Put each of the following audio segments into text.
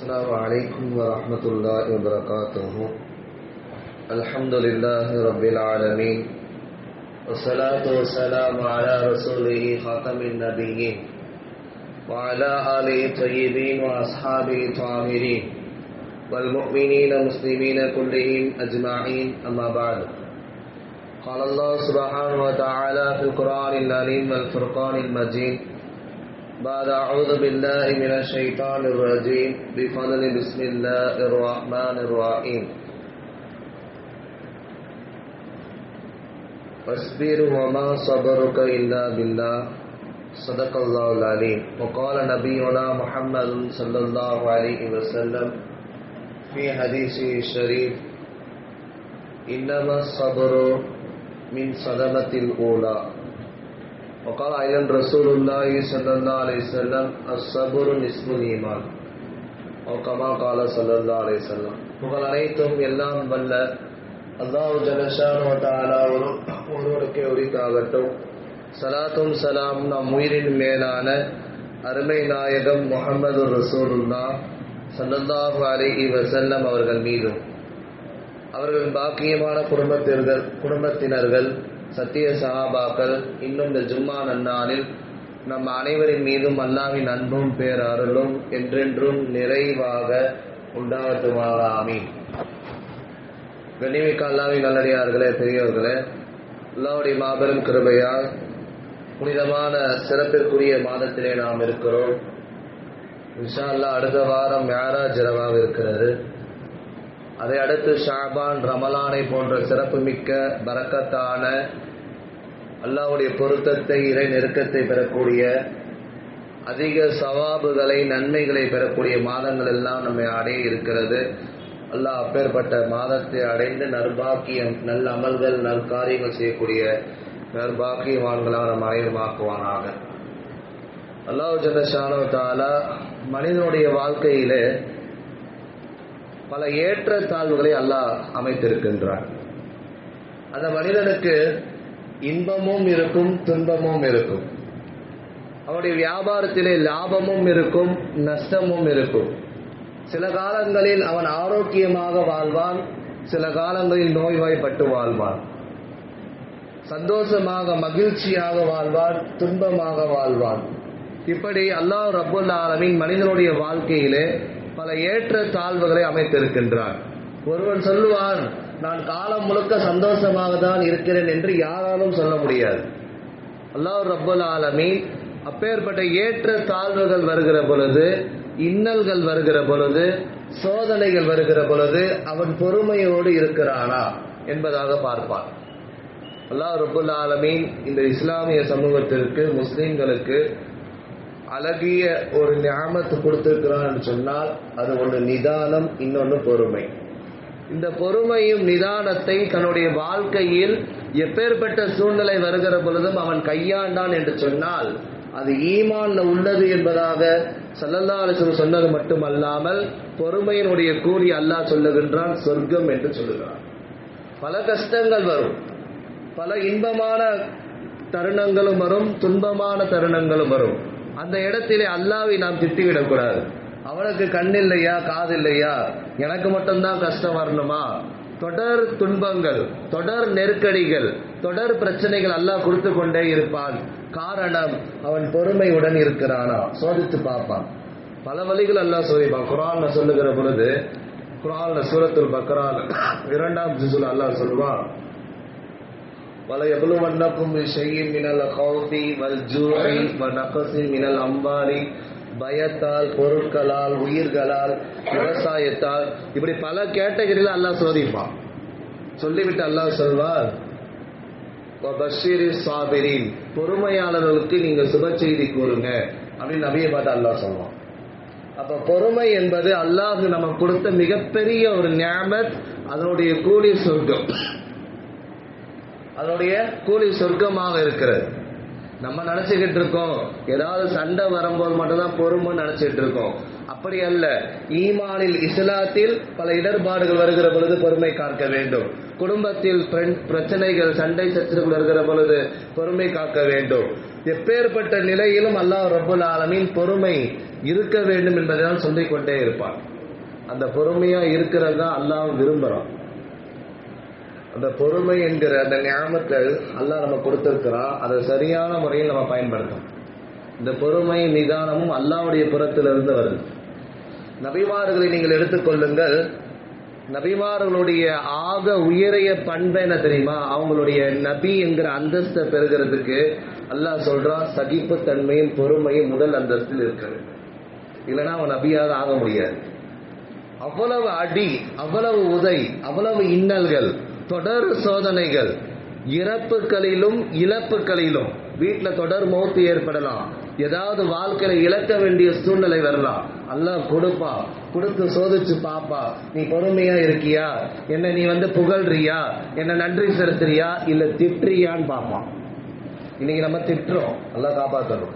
السلام علیکم ورحمۃ اللہ وبرکاتہ الحمد للہ رب العالمین وصلاة وسلام على رسوله خاتم النبیین وعلى آلہ طیبین واصحاب طاہرین والمؤمنین مسلمین كلهم اجمعین اما بعد. قال اللہ سبحانہ وتعالی فی القرآن العلیم والفرقان المجید بعد أعوذ بالله من الشيطان الرجيم بفضل بسم الله الرحمن الرحيم واصبر وما صبرك إلا بالله صدق الله العليم وقال نبينا محمد صلى الله عليه وسلم في حديثه الشريف إنما الصبر من صدمة الأولى وقال أيضا رسول الله صلى الله عليه وسلم الصبر نصف الإيمان أو كما قال صلى الله عليه وسلم புகழ் அனைத்தும் எல்லாம் வல்ல அல்லாஹ் ஜலஷான் ஒருவருக்கே உரித்தாகட்டும் சலாத்தும் சலாம் நம் உயிரின் மேலான அருமை நாயகம் முகமது ரசூலுல்லா சல்லல்லாஹு அலைஹி வசல்லம் அவர்கள் மீதும் அவர்களின் பாக்கியமான குடும்பத்தினர்கள் குடும்பத்தினர்கள் சத்திய சகாபாக்கள் இன்னும் இந்த ஜும்மா நன்னாளில் நம் அனைவரின் மீதும் அல்லாவின் அன்பும் பேரருளும் என்றென்றும் நிறைவாக உண்டாகட்டுமாக. ஆமி கண்ணிமிக்க அல்லாவின் நல்லடியார்களே பெரியவர்களே அல்லாவுடைய மாபெரும் கிருபையால் புனிதமான சிறப்பிற்குரிய மாதத்திலே நாம் இருக்கிறோம். இன்ஷா அல்லா அடுத்த வாரம் மேராஜ் இரவாக இருக்கிறது. அதை அடுத்து ஷாபான் ரமலானை போன்ற சிறப்புமிக்க பறக்கத்தான அல்லாவுடைய பொருத்தத்தை இறை நெருக்கத்தை பெறக்கூடிய அதிக சவாபுகளை நன்மைகளை பெறக்கூடிய மாதங்கள் எல்லாம் நம்மை அடைய இருக்கிறது. அல்லாஹ் அப்பேற்பட்ட மாதத்தை அடைந்து நற்பாக்கியம் நல்ல அமல்கள் நற்காரியங்கள் செய்யக்கூடிய நற்பாக்கியவான்களாக நம் அனைவருமாக்குவானாக அல்லாஹ் ஜனஷானோ தாலா மனிதனுடைய வாழ்க்கையிலே பல ஏற்ற தாழ்வுகளை அல்லாஹ் அமைத்திருக்கின்றான். அந்த மனிதனுக்கு இன்பமும் இருக்கும் துன்பமும் இருக்கும். அவனுடைய வியாபாரத்திலே லாபமும் இருக்கும் நஷ்டமும் இருக்கும். சில காலங்களில் அவன் ஆரோக்கியமாக வாழ்வான் சில காலங்களில் நோய்வாய்ப்பட்டு வாழ்வான். சந்தோஷமாக மகிழ்ச்சியாக வாழ்வான் துன்பமாக வாழ்வான். இப்படி அல்லாஹ் ரபுல் ஆலமின் மனிதனுடைய வாழ்க்கையிலே பல ஏற்ற தாழ்வுகளை அமைத்திருக்கின்றான். ஒருவன் சொல்லுவான் நான் காலம் முழுக்க சந்தோஷமாக தான் இருக்கிறேன் என்று யாராலும் சொல்ல முடியாது. அல்லாஹ் ரப்பல் ஆலமீன் அப்பேற்பட்ட ஏற்ற தாழ்வுகள் வருகிற பொழுது இன்னல்கள் வருகிற பொழுது சோதனைகள் வருகிற பொழுது அவன் பொறுமையோடு இருக்கிறானா என்பதாக பார்ப்பான். அல்லாஹ் ரபுல் ஆலமீன் இந்த இஸ்லாமிய சமூகத்திற்கு முஸ்லீம்களுக்கு அழகிய ஒரு ஞாபகத்தை கொடுத்திருக்கிறான்னு சொன்னால் அது ஒன்று நிதானம் இன்னொன்று பொறுமை. இந்த பொறுமையும் நிதானத்தை தன்னுடைய வாழ்க்கையில் எப்பேற்பட்ட சூழ்நிலை வருகிற பொழுதும் அவன் கையாண்டான் என்று சொன்னால் அது ஈமான்ல உள்ளது என்பதாக சல்லல்லா சொன்னது மட்டுமல்லாமல் பொறுமையினுடைய கூலி அல்லாஹ் சொல்லுகின்றான் சொர்க்கம் என்று சொல்லுகிறான். பல கஷ்டங்கள் வரும். பல இன்பமான தருணங்களும் வரும் துன்பமான தருணங்களும் வரும். அந்த இடத்திலே அல்லாவை நாம் திட்டிவிடக்கூடாது. அவனுக்கு கண் இல்லையா காது இல்லையா எனக்கு மட்டும்தான் கஷ்டம் வரணுமா தொடர் துன்பங்கள் தொடர் நெருக்கடிகள் தொடர் பிரச்சனைகள் அல்லாஹ் கொடுத்து கொண்டே இருப்பான் காரணம் அவன் பொறுமையுடன் இருக்கிறானா சோதித்து பார்ப்பான் பல வழிகள் அல்லாஹ் சோதிப்பான் குரான் சொல்லுகிற பொழுது குரான் சூரத்துல் பக்ரான் இரண்டாம் ஜிசுல் அல்லாஹ் சொல்லுவான் وَلَيَبْلُوَنَّكُمْ بِشَيْءٍ مِنَ الْخَوْفِ وَالْجُوعِ وَنَقْصٍ مِنَ الْأَمْوَالِ பயத்தால் பொருட்களால் உயிர்களால் விவசாயத்தால் இப்படி பல கேட்டகரியில் அல்லாஹ் சோதிப்பான். சொல்லிவிட்டு அல்லாஹ் சொல்வார் சாபிரின் பொறுமையாளர்களுக்கு நீங்க சுப செய்தி கூறுங்க. அப்படின்னு நபியை பார்த்து அல்லாஹ் சொல்லுவான் அப்ப பொறுமை என்பது அல்லாஹ் நமக்கு கொடுத்த மிகப்பெரிய ஒரு ஞாபத் அதனுடைய கூலி சொர்க்கம். அதனுடைய கூலி சொர்க்கமாக இருக்கிறது. நம்ம நினைச்சுக்கிட்டு இருக்கோம். ஏதாவது சண்டை வரும்போது மட்டும்தான் பொறுமைன்னு நினைச்சிட்டு இருக்கோம். அப்படி அல்ல. ஈமானில் இஸ்லாத்தில் பல இடர்பாடுகள் வருகிற பொழுது பொறுமை காக்க வேண்டும். குடும்பத்தில் பிரச்சனைகள் சண்டை சச்சரவுகள் வருகிற பொழுது பொறுமை காக்க வேண்டும். எப்பேற்பட்ட நிலையிலும் அல்லாஹ் ரபுல் ஆலமீன் பொறுமை இருக்க வேண்டும் என்பதை தான் சொல்லிக் கொண்டே இருப்பான். அந்த பொறுமையா இருக்கிறதா அல்லாஹ் விரும்புறான். அந்த பொறுமை என்கிற அந்த ஞாபகத்தை அல்லாஹ் நம்ம கொடுத்திருக்கிறான் அதை சரியான முறையில் நம்ம பயன்படுத்தணும். இந்த பொறுமை நிதானமும் அல்லாவுடைய புறத்திலிருந்து வருது. நபிமார்களை நீங்கள் எடுத்துக்கொள்ளுங்கள் நபிமார்களுடைய ஆக உயரிய பண்பு என்ன தெரியுமா? அவங்களுடைய நபி என்கிற அந்தஸ்தை பெறுகிறதுக்கு அல்லாஹ் சொல்றான் சகிப்புத்தன்மையும் பொறுமையும் முதல் அந்தஸ்தில் இருக்கிறது. இல்லைன்னா அவன் நபியாக ஆக முடியாது. அவ்வளவு அடி அவ்வளவு உதை அவ்வளவு இன்னல்கள் தொடர் சோதனைகள். இறப்புகளிலும் இழப்புகளிலும். வீட்டில் தொடர் மௌத்து ஏற்படலாம். ஏதாவது வாழ்க்கையில இழக்க வேண்டிய சூழ்நிலை வரலாம். அல்லாஹ் கொடுப்பா. கொடுத்து சோதிச்சு பாப்பா. நீ பொறுமையா இருக்கியா? என்ன நீ வந்து புகழ்றியா? என்ன நன்றி செலுத்துறியா? இல்ல திட்டுறியான்னு பாப்பான். இன்னைக்கு நம்ம திட்டுறோம். அல்லாஹ் காப்பாத்தணும்.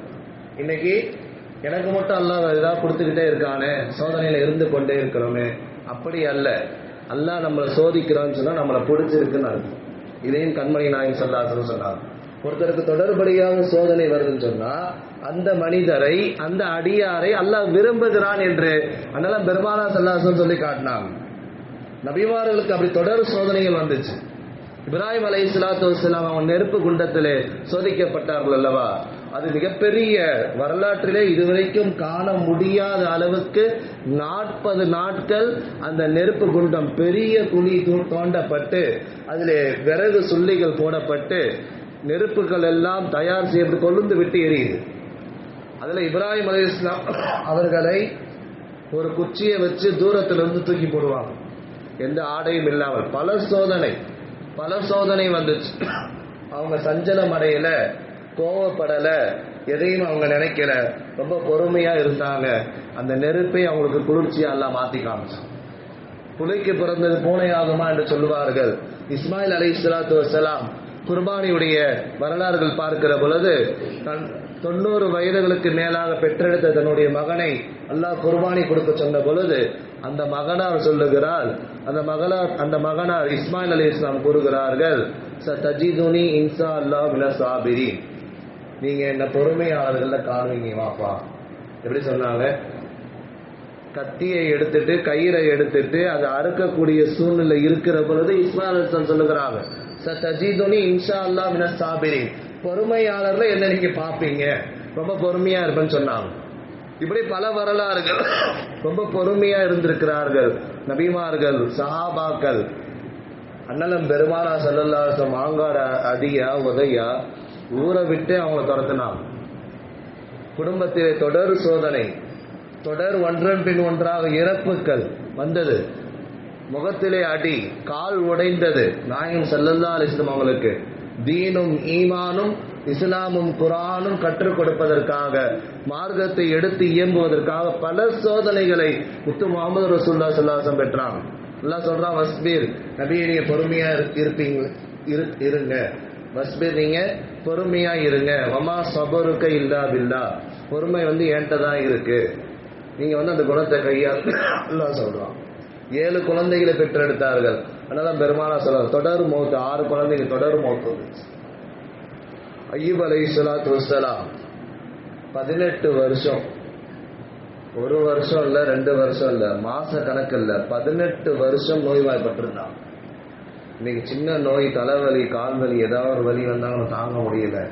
இன்னைக்கு எனக்கு மட்டும் அல்லா ஏதாவது கொடுத்துக்கிட்டே இருக்கானே சோதனையில இருந்து கொண்டே இருக்கிறோமே. அப்படி அல்ல. அல்லாஹ் நம்மளை சோதிக்கிறான்னு சொன்னா நம்மளை பிடிச்சிருக்குன்னு அர்த்தம். இதையும் கண்மணி நாயன் சொல்லாசன்னு சொன்னார். ஒருத்தருக்கு தொடர்படியாக சோதனை வருதுன்னு சொன்னா அந்த மனிதரை அந்த அடியாரை அல்லாஹ் விரும்புகிறான் என்று அதனால பெருமானா சல்லாசன் சொல்லி காட்டினாங்க. நபிமார்களுக்கு அப்படி தொடர் சோதனைகள் வந்துச்சு. இப்ராஹிம் அலை சலாத்து வலாம் அவன் நெருப்பு குண்டத்திலே சோதிக்கப்பட்டார்கள் அல்லவா? அது மிகப்பெரிய வரலாற்றிலே இதுவரைக்கும் காண முடியாத அளவுக்கு நாற்பது நாட்கள் அந்த நெருப்பு குண்டம் பெரிய குழி தோண்டப்பட்டு அதில் விறகு சுள்ளிகள் போடப்பட்டு நெருப்புகள் எல்லாம் தயார் செய்து கொழுந்து விட்டு எரியுது. அதில் இப்ராஹிம் அலி இஸ்லாம் அவர்களை ஒரு குச்சியை வச்சு தூரத்திலிருந்து தூக்கி போடுவாங்க. எந்த ஆடையும் இல்லாமல். பல சோதனை பல சோதனை வந்துச்சு. அவங்க சஞ்சலம் அடையலை. கோவப்படல எதையும் அவங்க நினைக்கல. ரொம்ப பொறுமையா இருந்தாங்க. அந்த நெருப்பை அவங்களுக்கு குளிர்ச்சியா எல்லாம் மாத்தி காமிச்சான் புலிக்கு பிறந்தது பூனையாகுமா என்று சொல்லுவார்கள். இஸ்மாயில் அலி இஸ்லாத்து வசலாம் குர்பானியுடைய வரலாறுகள் பார்க்கிற பொழுது தன் தொண்ணூறு வயதுகளுக்கு மேலாக பெற்றெடுத்த தன்னுடைய மகனை அல்லாஹ் குர்பானி கொடுக்க சொன்ன பொழுது அந்த மகனார் சொல்லுகிறார் அந்த மகனார் அந்த மகனார் இஸ்மாயில் அலி இஸ்லாம் கூறுகிறார்கள் ச தஜிதுனி இன்சா அல்லாஹ் மின சாபிரி நீங்க என்ன பொறுமையாளர்கள் காணுவீங்க வாப்பா எப்படி சொன்னாங்க? கத்தியை எடுத்துட்டு கயிறை எடுத்துட்டு அதை அறுக்கக்கூடிய சூழ்நிலை இருக்கிற பொழுது இஸ்மாயில் சொல்லுகிறாங்க ச தஜிதுனி இன்ஷா அல்லா மின சாபிரி பொறுமையாளர்ல என்ன நீங்க பாப்பீங்க? ரொம்ப பொறுமையா இருப்பேன்னு சொன்னாங்க. இப்படி பல வரலாறுகள் ரொம்ப பொறுமையா இருந்திருக்கிறார்கள். நபிமார்கள் சஹாபாக்கள். அண்ணலம் பெருமானா செல்லல்லாசம் மாங்காட அதிகா உதயா ஊரை விட்டு அவங்கள துரத்துனாங்க குடும்பத்திலே தொடர் சோதனை. தொடர் ஒன்றன் பின் ஒன்றாக இறப்புகள் வந்தது. முகத்திலே அடி கால் உடைந்தது. நாயகம் சல்லல்லா அலிஸ்லம் அவங்களுக்கு தீனும் ஈமானும் இஸ்லாமும் குரானும் கற்றுக் கொடுப்பதற்காக மார்க்கத்தை எடுத்து இயம்புவதற்காக பல சோதனைகளை முத்து முகமது ரசூல்லா சல்லாசம் பெற்றான். எல்லாம் சொல்றான் வஸ்பீர் நபியை பொறுமையா இரு- இருப்பீங்க இரு- இருங்க. வஸ்பீர் பொறுமையா இருங்க. வமா சபருக்க இல்லா பில்லா. பொறுமை வந்து என்கிட்ட தான் இருக்கு? நீங்க வந்து அந்த குணத்தை கையால் எல்லாம் சொல்றான். ஏழு குழந்தைகளை பெற்றெடுத்தார்கள். அதனால பெருமானா சொல்றாங்க தொடர் மௌத்து. ஆறு குழந்தைங்க தொடர் மௌத்து. வந்துச்சு ஐயூப் அலை சலாத்து வசலாம் பதினெட்டு வருஷம். ஒரு வருஷம் இல்ல ரெண்டு வருஷம் இல்ல. மாச கணக்கு இல்ல. பதினெட்டு வருஷம் நோய்வாய்ப்பட்டிருந்தான். இன்னைக்கு சின்ன நோய் தலைவலி கால்வலி ஏதாவது ஒரு வலி வந்தாலும் தாங்க முடியல.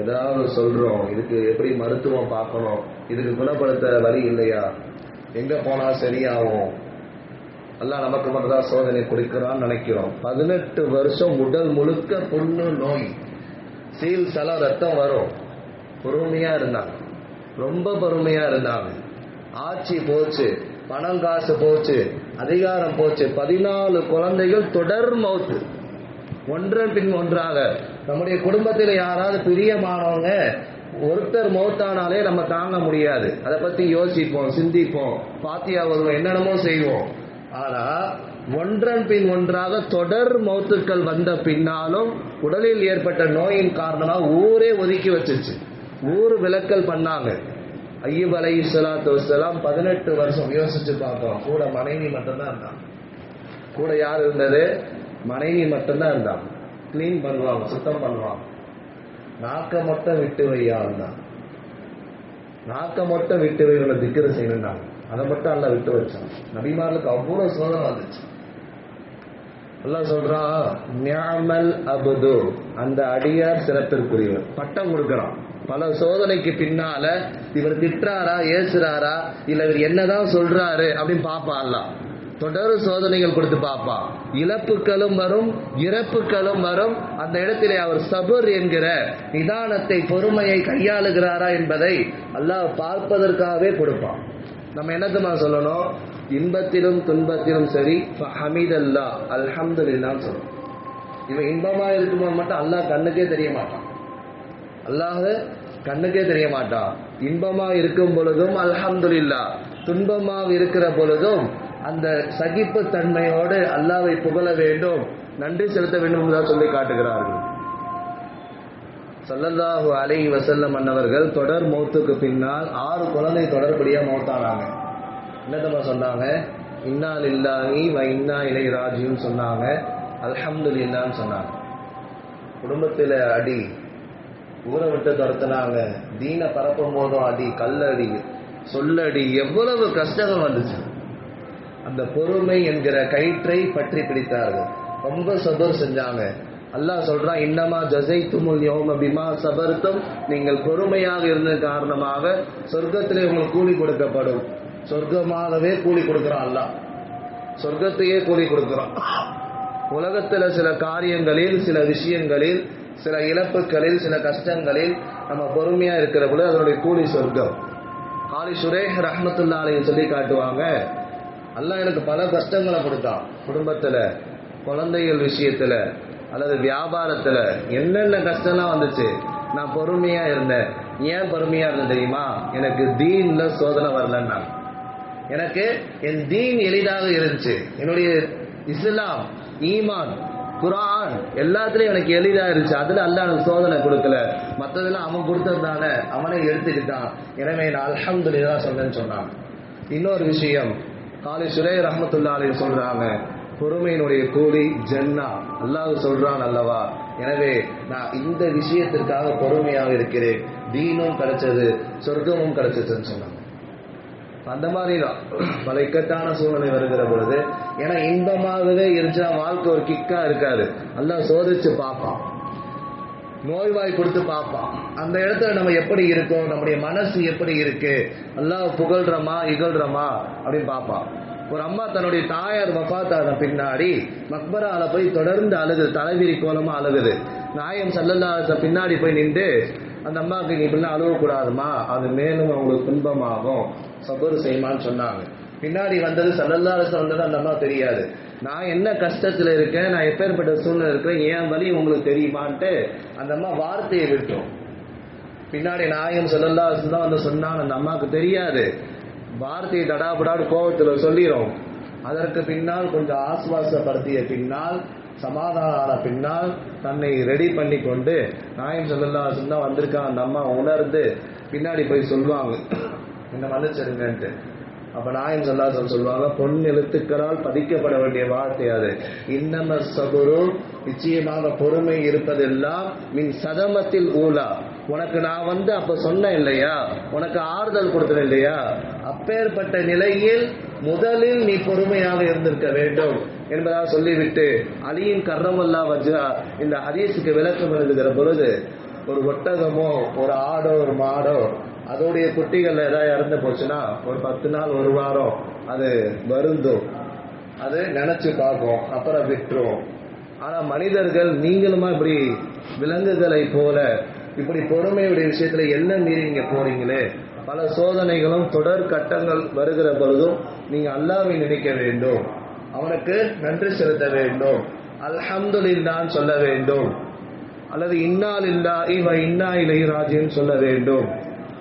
ஏதாவது சொல்றோம் இதுக்கு எப்படி மருத்துவம் பார்க்கணும் இதுக்கு குணப்படுத்த வழி இல்லையா? எங்க போனா சரியாகும்? எல்லாம் நமக்கு மட்டும்தான் சோதனை கொடுக்கிறான்னு நினைக்கிறோம். பதினெட்டு வருஷம் உடல் முழுக்க புண்ணு நோய். சீல் சல ரத்தம் வரும். பொறுமையா இருந்தாங்க. ரொம்ப பொறுமையா இருந்தாங்க. ஆட்சி போச்சு. பணம் காசு போச்சு. அதிகாரம் போச்சு. பதினாலு குழந்தைகள் தொடர் மௌத்து ஒன்றன் பின் ஒன்றாக. நம்முடைய குடும்பத்தில் யாராவது பிரியமானவங்க ஒருத்தர் மௌத்தானாலே நம்ம தாங்க முடியாது. அதை பத்தி யோசிப்போம் சிந்திப்போம். பாத்தியா வருவோம் என்னென்னமோ செய்வோம். ஆனா ஒன்றன் பின் ஒன்றாக தொடர் மௌத்துக்கள் வந்த பின்னாலும் உடலில் ஏற்பட்ட நோயின் காரணமாக ஊரே ஒதுக்கி வச்சிருச்சு. ஊர் விலக்கல் பண்ணாங்க. ஐயப் அலை சலாத்து வசலாம் பதினெட்டு வருஷம் யோசிச்சு பார்ப்போம் கூட மனைவி மட்டும்தான் இருந்தான். கூட யார் இருந்தது? மனைவி மட்டும்தான் இருந்தான். கிளீன் பண்ணுவாங்க சுத்தம் பண்ணுவாங்க நாக்க மட்டும் விட்டு வையா இருந்தான்? நாக்க மட்டும் விட்டு வைகளை திக்கிற செய்யணும்னாங்க அதை மட்டும் அல்ல விட்டு வச்சான். நபிமார்களுக்கு அவ்வளவு சோதனை வந்துச்சு. எல்லாம் சொல்றான் நியாமல் அபுது. அந்த அடியார் சிறப்பிற்குரியவர். பட்டம் கொடுக்கிறான். பல சோதனைக்கு பின்னால இவர் திட்டுறாரா ஏசுறாரா இல்ல இவர் என்னதான் சொல்றாரு அப்படின்னு பாப்பா அல்லாஹ் தொடர் சோதனைகள் கொடுத்து பார்ப்பான் இழப்புகளும் வரும் இறப்புகளும் வரும். அந்த இடத்திலே அவர் சபர் என்கிற நிதானத்தை பொறுமையை கையாளுகிறாரா என்பதை அல்லாஹ் பார்ப்பதற்காகவே கொடுப்பான். நம்ம என்னத்தமா சொல்லணும்? இன்பத்திலும் துன்பத்திலும் சரி ஹமீத் அல்லா அல்ஹம்துலில்லான்னு சொல்லணும். இவன் இன்பமா இருக்கும்போது மட்டும் அல்லாஹ் கண்ணுக்கே தெரிய மாட்டான். அல்லாஹ் கண்ணுக்கே தெரிய மாட்டான் இன்பமா இருக்கும் பொழுதும் அல்ஹம்துலில்லா. துன்பமாக இருக்கிற பொழுதும் அந்த சகிப்பு தன்மையோடு அல்லாவை புகழ வேண்டும். நன்றி செலுத்த வேண்டும் என்று சொல்லி காட்டுகிறார்கள். சல்லல்லாஹு அலை வசல்ல அன்னவர்கள் தொடர் மௌத்துக்கு பின்னால் ஆறு குழந்தை தொடர்படியா மௌத்தானாங்க. என்னதமா சொன்னாங்க? இன்னா லில்லாஹி வ இன்னா இலை ராஜியும் சொன்னாங்க. அல்ஹம்துலில்லான்னு சொன்னாங்க. குடும்பத்தில் அடி ஊரை விட்டு துரத்துனாங்க தீன பரப்பும் போதும் அடி கல்லடி சொல்லடி எவ்வளவு கஷ்டங்கள் வந்துச்சு. அந்த பொறுமை என்கிற கயிற்றை பற்றி பிடித்தார்கள். ரொம்ப சபர் செஞ்சாங்க. அல்லாஹ் சொல்றான் இன்னமா ஜசைத்துமுல் யௌம பிமா சபர்த்தம் நீங்கள் பொறுமையாக இருந்த காரணமாக சொர்க்கத்திலே உங்களுக்கு கூலி கொடுக்கப்படும். சொர்க்கமாகவே கூலி கொடுக்குறான் அல்லாஹ். சொர்க்கத்தையே கூலி கொடுக்குறான். உலகத்தில் சில காரியங்களில் சில விஷயங்களில் சில இழப்புகளில் சில கஷ்டங்களில் நம்ம பொறுமையா இருக்கிற பொழுது அதனுடைய கூலி சொர்க்கம். காலி சுரேஷ் ரஹமத்துல்லாலையும் சொல்லி காட்டுவாங்க. அல்லாஹ் எனக்கு பல கஷ்டங்களை கொடுத்தான். குடும்பத்துல குழந்தைகள் விஷயத்துல அல்லது வியாபாரத்துல என்னென்ன கஷ்டம்லாம் வந்துச்சு? நான் பொறுமையா இருந்தேன். ஏன் பொறுமையா இருந்தேன் தெரியுமா? எனக்கு தீன்ல சோதனை வரலன்னா எனக்கு என் தீன் எளிதாக இருந்துச்சு. என்னுடைய இஸ்லாம் ஈமான் குரான் எல்லாத்துலயும் எனக்கு எளிதா இருந்துச்சு. அதுல அல்ல எனக்கு சோதனை கொடுக்கல. மத்ததெல்லாம் அவன் கொடுத்ததுனால அவனே எடுத்துக்கிட்டான். எனவே நான் அல்ஹம்துலில்லா சொன்னேன்னு சொன்னான். இன்னொரு விஷயம் காலி சுரே ரஹமத்துல்லாலே சொல்றாங்க பொறுமையினுடைய கூலி ஜன்னா. அல்லாஹ் சொல்றான் அல்லவா? எனவே நான் இந்த விஷயத்திற்காக பொறுமையாக இருக்கிறேன். தீனும் கிடைச்சது சொர்க்கமும் கிடைச்சதுன்னு சொன்னான். அந்த மாதிரி தான் பல இக்கட்டான சூழ்நிலை வருகிற பொழுது ஏன்னா இன்பமாகவே இருந்துச்சுன்னா வாழ்க்கை ஒரு கிக்கா இருக்காது. நல்லா சோதிச்சு பார்ப்பான். நோய்வாய் கொடுத்து பார்ப்பான். அந்த இடத்துல நம்ம எப்படி இருக்கோம்? நம்முடைய மனசு எப்படி இருக்கு? நல்லா புகழ்றமா இகழ்றமா? அப்படின்னு பார்ப்பான். ஒரு அம்மா தன்னுடைய தாயார் வஃபாத்தான பின்னாடி மக்பரால போய் தொடர்ந்து அழுகுது தலைவிரி கோலமா அழுகுது. நாயம் சல்லல்லாத பின்னாடி போய் நின்று அந்த அம்மாவுக்கு நீ இப்படிலாம் அழுவக்கூடாதுமா? அது மேலும் அவங்களுக்கு துன்பமாகும். சபர் செய்யுமான்னு சொன்னாங்க. பின்னாடி வந்தது சல்லல்லாரசு வந்தது அந்த அம்மா தெரியாது. நான் என்ன கஷ்டத்தில் இருக்கேன் நான் எப்பேற்பட்ட சூழ்நிலை இருக்கேன் ஏன் வழி உங்களுக்கு தெரியுமான்ட்டு அந்த அம்மா வார்த்தையை விட்டோம். பின்னாடி நாயம் சொல்லல்லாசு தான் வந்து சொன்னாங்க அந்த அம்மாவுக்கு தெரியாது. வார்த்தையை தடாபடாடு கோபத்தில் சொல்லிடும் அதற்கு பின்னால் கொஞ்சம் ஆஸ்வாசப்படுத்திய பின்னால் சமாதானம் ஆன பின்னால் தன்னை ரெடி பண்ணி கொண்டு நாயம் சொல்லல்லாசு தான் வந்திருக்கான் அந்த அம்மா உணர்ந்து பின்னாடி போய் சொல்லுவாங்க. என்ன மன்னிச்சிருங்கன்ட்டு. அப்ப நாயம் சொல்லாசன் சொல்லுவாங்க பொன் எழுத்துக்களால் பதிக்கப்பட வேண்டிய வார்த்தை அது. இன்னம சபுரு நிச்சயமாக பொறுமை இருப்பதெல்லாம் மின் சதமத்தில் ஊலா. உனக்கு நான் வந்து அப்ப சொன்னேன் இல்லையா? உனக்கு ஆறுதல் கொடுத்தேன் இல்லையா? அப்பேற்பட்ட நிலையில் முதலில் நீ பொறுமையாக இருந்திருக்க வேண்டும் என்பதாக சொல்லிவிட்டு அலியின் கர்ணமல்லா வஜ்ரா இந்த ஹதீஸுக்கு விளக்கம் எழுதுகிற பொழுது ஒரு ஒட்டகமோ ஒரு ஆடோ ஒரு மாடோ அதோடைய குட்டிகள் ஏதாவது இறந்து போச்சுன்னா ஒரு பத்து நாள் ஒரு வாரம் அது வருந்தும். அது நினைச்சு பார்க்கும் அப்புறம் விட்டுரும் ஆனா மனிதர்கள் நீங்களுமா இப்படி விலங்குகளை போல இப்படி பொறுமையுடைய விஷயத்துல என்ன மீறி நீங்க போறீங்களே? பல சோதனைகளும் தொடர் கட்டங்கள் வருகிற பொழுதும் நீங்க அல்லாவை நினைக்க வேண்டும். அவனுக்கு நன்றி செலுத்த வேண்டும். அல்ஹம்துலில்லான்னு சொல்ல வேண்டும். அல்லது இன்னால் இல்லா இவ இன்னா இலை ராஜின்னு சொல்ல வேண்டும்.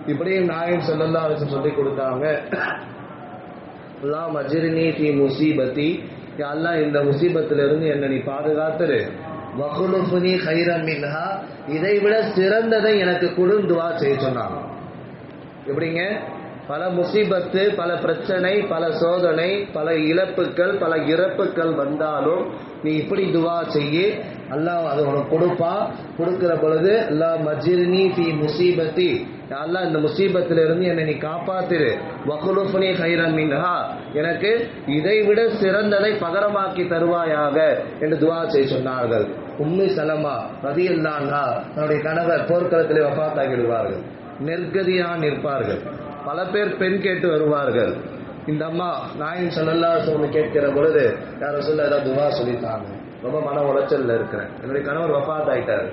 இப்படியும் நாயன் சொல்லல்லா சொல்லி கொடுத்தாங்க. எல்லாம் அஜிரினி தி முசீபத்தி. எல்லாம் இந்த முசீபத்திலிருந்து இருந்து என்ன நீ பாதுகாத்துரு. வகுலுஃபுனி ஹைரம் மின்ஹா. இதை விட சிறந்ததை எனக்கு குழுந்துவா செய்ய சொன்னாங்க. எப்படிங்க? பல முசீபத்து பல பிரச்சனை பல சோதனை பல இழப்புகள் பல இறப்புகள் வந்தாலும் நீ இப்படி துவா செய்ய அல்லாஹ் அது உனக்கு கொடுப்பான் கொடுக்கிற பொழுது அல்லாஹ் மஜிர்னி ஃபி முசீபத்தி. அல்லாஹ் இந்த முசீபத்திலிருந்து இருந்து என்னை நீ காப்பாத்திரு. வகுலுஃபுனி ஹைரன் மின்ஹா. எனக்கு இதைவிட சிறந்ததை பகரமாக்கி தருவாயாக என்று துவா செய்ய சொன்னார்கள். உம்மி சலமா ரதியல்லான்ஹா தன்னுடைய கணவர் போர்க்களத்திலே வபாத்தாகிடுவார்கள் நெற்கதியாக நிற்பார்கள். பல பேர் பெண் கேட்டு வருவார்கள். இந்த அம்மா நாயின் சொல்லல்லா சொல்லு கேட்கிற பொழுது யாரும் சொல்ல ஏதாவது துவா சொல்லித்தாங்க. ரொம்ப மன உளைச்சல்ல இருக்கிறேன். என்னுடைய கணவர் வஃபாத் ஆயிட்டாரு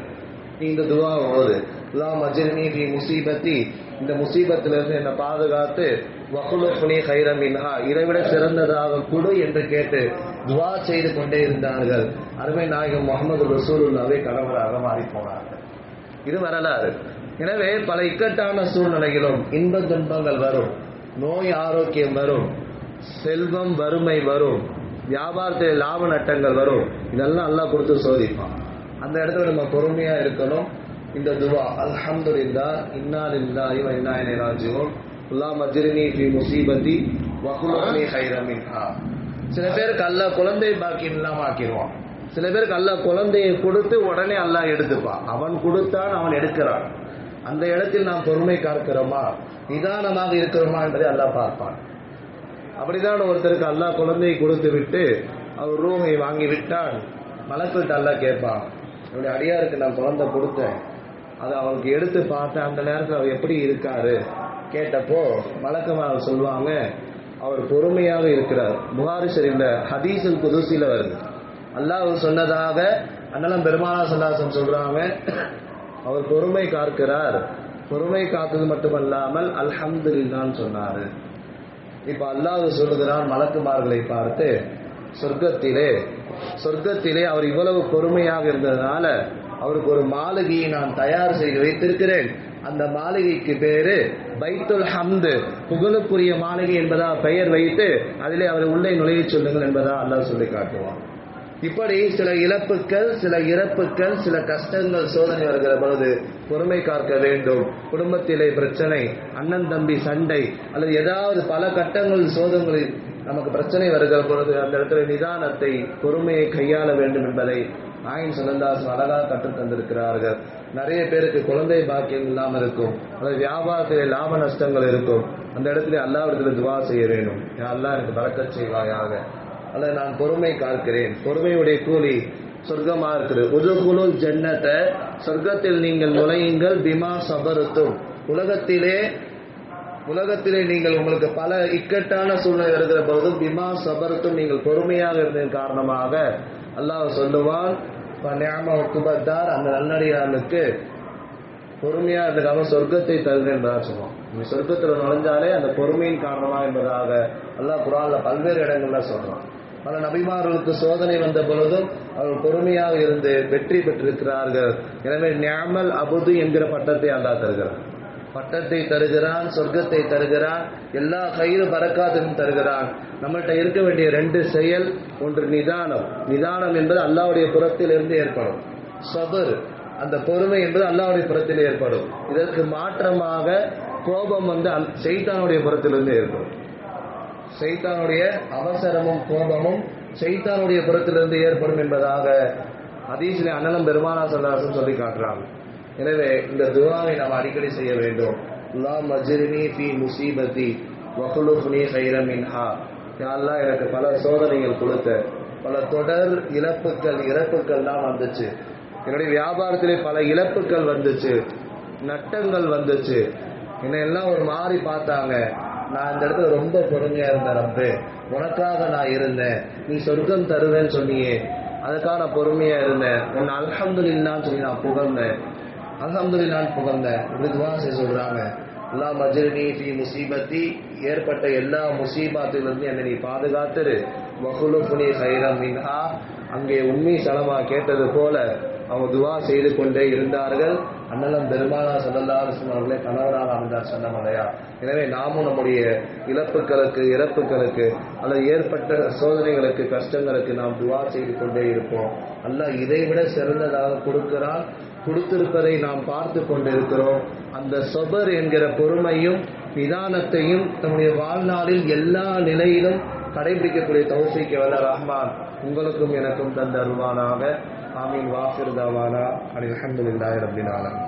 நீ இந்த துவா போது லா மஜிர்னி ஃபி முசீபத்தி. இந்த முசீபத்திலிருந்து என்னை பாதுகாத்து வகுலுஃபுனி ஹைரம் மின்ஹா. இதைவிட சிறந்ததாக கொடு என்று கேட்டு துவா செய்து கொண்டே இருந்தார்கள். அருமை நாயகம் முகமது ரசூலுல்லாவே கணவராக மாறி போனார்கள். இது வரலாறு. எனவே பல இக்கட்டான சூழ்நிலைகளும் இன்ப துன்பங்கள் வரும். நோய் ஆரோக்கியம் வரும். செல்வம் வறுமை வரும். வியாபாரத்தில் லாப நட்டங்கள் வரும். இதெல்லாம் எல்லாம் கொடுத்து சோதிப்பான். அந்த இடத்துல நம்ம பொறுமையா இருக்கணும். இந்த துவா அல்ஹம்துலில்லா இன்னா லில்லாஹி வ இன்னா இலைஹி ராஜிஊன். அல்லாஹ் மஜ்ரினி ஃபி முசீபத்தி வ குலுனி சில பேருக்கு அல்லாஹ் குழந்தை பாக்கியம் இல்லாம ஆக்கிடுவான் சில பேருக்கு அல்லாஹ் குழந்தையை கொடுத்து உடனே அல்லாஹ் எடுத்துப்பான் அவன் கொடுத்தான் அவன் எடுக்கிறான். அந்த இடத்தில் நாம் பொறுமை காக்கிறோமா? நிதானமாக இருக்கிறோமா என்பதை அல்லாஹ் பார்ப்பான். அப்படிதான் ஒருத்தருக்கு அல்லாஹ் குழந்தையை கொடுத்து விட்டு அவர் ரூமை வாங்கி விட்டால் மலக்கிட்ட அல்லாஹ் கேட்பான் என்னுடைய அடியாருக்கு நான் குழந்தை கொடுத்தேன். அதை அவனுக்கு எடுத்து பார்த்தேன். அந்த நேரத்தில் அவர் எப்படி இருக்காரு? கேட்டப்போ வழக்கமாக சொல்லுவாங்க அவர் பொறுமையாக இருக்கிறார். புகாரி ஷரீஃப்ல ஹதீஸுல் குதுசில வருது. அல்லாஹ் சொன்னதாக அண்ணலம் பெருமானா சந்தாசன் சொல்றாங்க அவர் பொறுமை காக்கிறார். பொறுமை காத்தது மட்டுமல்லாமல் அல்ஹம்துல்லான்னு சொன்னாரு. இப்ப அல்லாஹ் சொல்லுகிறான் மலக்குமார்களை பார்த்து சொர்க்கத்திலே சொர்க்கத்திலே அவர் இவ்வளவு பொறுமையாக இருந்ததுனால அவருக்கு ஒரு மாளிகையை நான் தயார் செய்து வைத்திருக்கிறேன். அந்த மாளிகைக்கு பேரு பைத்துல் ஹம்து. புகழுக்குரிய மாளிகை என்பதா பெயர் வைத்து அதிலே அவரை உள்ளே நுழைய சொல்லுங்கள் என்பதா அல்லாஹ் சொல்லி காட்டுவான். இப்படி சில இழப்புகள் சில இறப்புகள் சில கஷ்டங்கள் சோதனை வருகிற பொழுது பொறுமை காக்க வேண்டும். குடும்பத்திலே பிரச்சனை அண்ணன் தம்பி சண்டை அல்லது ஏதாவது பல கட்டங்கள் சோதனைகளில் நமக்கு பிரச்சனை வருகிற பொழுது அந்த இடத்துல நிதானத்தை பொறுமையை கையாள வேண்டும் என்பதை நாயின் சுனந்தாஸ் அழகாக கற்றுத் தந்திருக்கிறார்கள். நிறைய பேருக்கு குழந்தை பாக்கியம் இல்லாமல் இருக்கும். அல்லது வியாபாரத்திலே லாப நஷ்டங்கள் இருக்கும். அந்த இடத்துல அல்லாவிடத்தில் துவா செய்ய வேண்டும். அல்லாஹ் எனக்கு பறக்கச் செய்வாயாக. அல்ல நான் பொறுமை காக்கிறேன். பொறுமையுடைய கூலி சொர்க்கமா இருக்கிறது உதுகுலு ஜன்னத்தை சொர்க்கத்தில் நீங்கள் நுழையுங்கள் பிமா சபருத்தும். உலகத்திலே உலகத்திலே நீங்கள் உங்களுக்கு பல இக்கட்டான சூழ்நிலை இருக்கிற பொழுதும் பிமா சபருத்தும் நீங்கள் பொறுமையாக இருந்ததன் காரணமாக அல்லாஹ் சொல்லுவான் குபத்தார் அந்த நல்லடியார்களுக்கு பொறுமையா இருந்ததுக்காக சொர்க்கத்தை தருகின்றார் சொல்லுவோம் நீ சொர்க்கத்தில் நுழைஞ்சாலே அந்த பொறுமையின் காரணமா என்பதாக அல்லாஹ் குரான்ல பல்வேறு இடங்கள்ல சொல்றான். பல நபிமார்களுக்கு சோதனை வந்த பொழுதும் அவர்கள் பொறுமையாக இருந்து வெற்றி பெற்றிருக்கிறார்கள். எனவே ஞாமல் அபுது என்கிற பட்டத்தை அல்லா தருகிறார் பட்டத்தை தருகிறான் சொர்க்கத்தை தருகிறான் எல்லா கயிறு பறக்காத்தையும் தருகிறான். நம்மள்கிட்ட இருக்க வேண்டிய ரெண்டு செயல் ஒன்று நிதானம். நிதானம் என்பது அல்லாவுடைய புறத்தில் இருந்து ஏற்படும். சபர் அந்த பொறுமை என்பது அல்லாவுடைய புறத்தில் ஏற்படும். இதற்கு மாற்றமாக கோபம் வந்து செய்தானுடைய புறத்திலிருந்து ஏற்படும். செய்தானுடைய அவசரமும் கோபமும் செய்தானுடைய புறத்திலிருந்து ஏற்படும் என்பதாக அதீசிலே அண்ணலம் பெருமானா சல்லாசன் சொல்லி காட்டுறாங்க. எனவே இந்த துவாவை நாம் அடிக்கடி செய்ய வேண்டும். லா மஜ்ரினி ஃபி முசீபதி வகுலுஃப்னி ஹைரம் மின்ஹா. யாரெல்லாம் எனக்கு பல சோதனைகள் கொடுத்த. பல தொடர் இழப்புகள் இறப்புகள்லாம் வந்துச்சு. என்னுடைய வியாபாரத்திலே பல இழப்புகள் வந்துச்சு. நட்டங்கள் வந்துச்சு. என்னை எல்லாம் ஒரு மாறி பார்த்தாங்க. நான் இந்த இடத்துல ரொம்ப பொறுமையா இருந்தேன் ரப்பு. உனக்காக நான் இருந்தேன். நீ சொர்க்கம் தருவேன்னு சொன்னியே. அதுக்காக நான் பொறுமையா இருந்தேன். உன்னை அல்ஹம்துலில்லான்னு சொல்லி நான் புகழ்ந்தேன். அல்ஹம்துலில்லான்னு புகழ்ந்தேன். இப்படி சொல்றாங்க. எல்லா மஜ்ரினி ஃபி முசீபத்தி ஏற்பட்ட எல்லா முசீபாத்திலிருந்து என்னை நீ பாதுகாத்துரு. வகுலுஃபுனி ஹைரம் மின்ஹா. அங்கே உண்மை சலமா கேட்டது போல அவங்க துவா செய்து கொண்டே இருந்தார்கள். அண்ணலம் பெருமானா சல்லல்லாஹு அவர்களே கணவனாக அமைந்தார் சொன்னமலையா எனவே நாமும் நம்முடைய இழப்புகளுக்கு இறப்புகளுக்கு அல்லது ஏற்பட்ட சோதனைகளுக்கு கஷ்டங்களுக்கு நாம் துவா செய்து கொண்டே இருப்போம். அல்ல இதைவிட சிறந்ததாக கொடுக்கிறால் கொடுத்திருப்பதை நாம் பார்த்து கொண்டிருக்கிறோம். அந்த சொபர் என்கிற பொறுமையும் நிதானத்தையும் நம்முடைய வாழ்நாளில் எல்லா நிலையிலும் கடைபிடிக்கக்கூடிய தௌசிக்கு வல்ல ரஹ்மான் உங்களுக்கும் எனக்கும் தந்த அருவானாக ஆமீன் வாஃபிர் தாவானா அலி அஹமதுல்லாஹி ரபின் ஆலமீன்